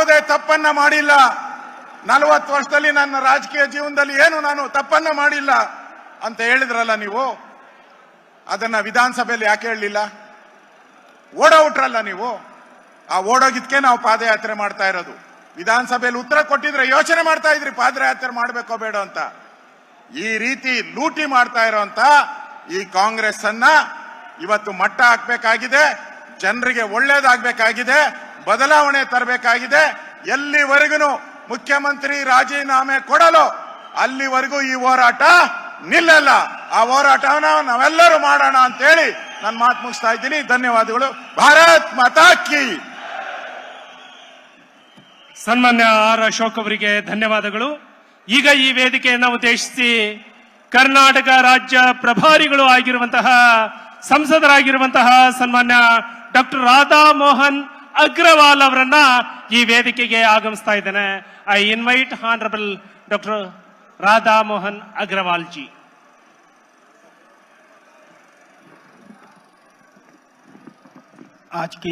ಯಾವುದೇ ತಪ್ಪನ್ನ ಮಾಡಿಲ್ಲ. ನಲವತ್ತು ವರ್ಷದಲ್ಲಿ ನನ್ನ ರಾಜಕೀಯ ಜೀವನದಲ್ಲಿ ಏನು ನಾನು ತಪ್ಪನ್ನ ಮಾಡಿಲ್ಲ ಅಂತ ಹೇಳಿದ್ರಲ್ಲ ನೀವು? ಅದನ್ನ ವಿಧಾನಸಭೆಯಲ್ಲಿ ಯಾಕೆ ಹೇಳಲಿಲ್ಲ? ಓಡೋಟ್ರಲ್ಲ ನೀವು? ಆ ಓಡೋಗಿದ್ಕೆ ನಾವು ಪಾದಯಾತ್ರೆ ಮಾಡ್ತಾ ಇರೋದು. ವಿಧಾನಸಭೆಯಲ್ಲಿ ಉತ್ತರ ಕೊಟ್ಟಿದ್ರೆ ಯೋಚನೆ ಮಾಡ್ತಾ ಇದ್ರಿ, ಪಾದಯಾತ್ರೆ ಮಾಡ್ಬೇಕೋ ಬೇಡ ಅಂತ. ಈ ರೀತಿ ಲೂಟಿ ಮಾಡ್ತಾ ಇರೋಂತ ಈ ಕಾಂಗ್ರೆಸ್ ಅನ್ನ ಇವತ್ತು ಮಟ್ಟ ಹಾಕ್ಬೇಕಾಗಿದೆ, ಜನರಿಗೆ ಒಳ್ಳೇದಾಗ್ಬೇಕಾಗಿದೆ ಬದಲಾವಣೆ ತರಬೇಕಾಗಿದೆ. ಎಲ್ಲಿವರೆಗೂ ಮುಖ್ಯಮಂತ್ರಿ ರಾಜೀನಾಮೆ ಕೊಡಲು ಅಲ್ಲಿವರೆಗೂ ಈ ಹೋರಾಟ ನಿಲ್ಲಲ್ಲ. ಆ ಹೋರಾಟವನ್ನ ನಾವೆಲ್ಲರೂ ಮಾಡೋಣ ಅಂತೇಳಿ ನಾನು ಮಾತು ಮುಗಿಸ್ತಾ ಇದ್ದೀನಿ. ಧನ್ಯವಾದಗಳು. ಭಾರತ್ ಮಾತಾ ಕಿ. ಸನ್ಮಾನ್ಯ ಆರ್ ಅಶೋಕ್ ಅವರಿಗೆ ಧನ್ಯವಾದಗಳು. ಈಗ ಈ ವೇದಿಕೆಯನ್ನು ಉದ್ದೇಶಿಸಿ ಕರ್ನಾಟಕ ರಾಜ್ಯ ಪ್ರಭಾರಿಗಳು ಆಗಿರುವಂತಹ ಸಂಸದರಾಗಿರುವಂತಹ ಸನ್ಮಾನ್ಯ ಡಾಕ್ಟರ್ ರಾಧಾ ಮೋಹನ್ ಅಗ್ರವಾಲ್ ಅವರನ್ನ ಈ ವೇದಿಕೆಗೆ ಆಗಮಿಸ್ತಾ ಇದ್ದೇನೆ I invite honourable doctor Radha Mohan Agrawal ji आज की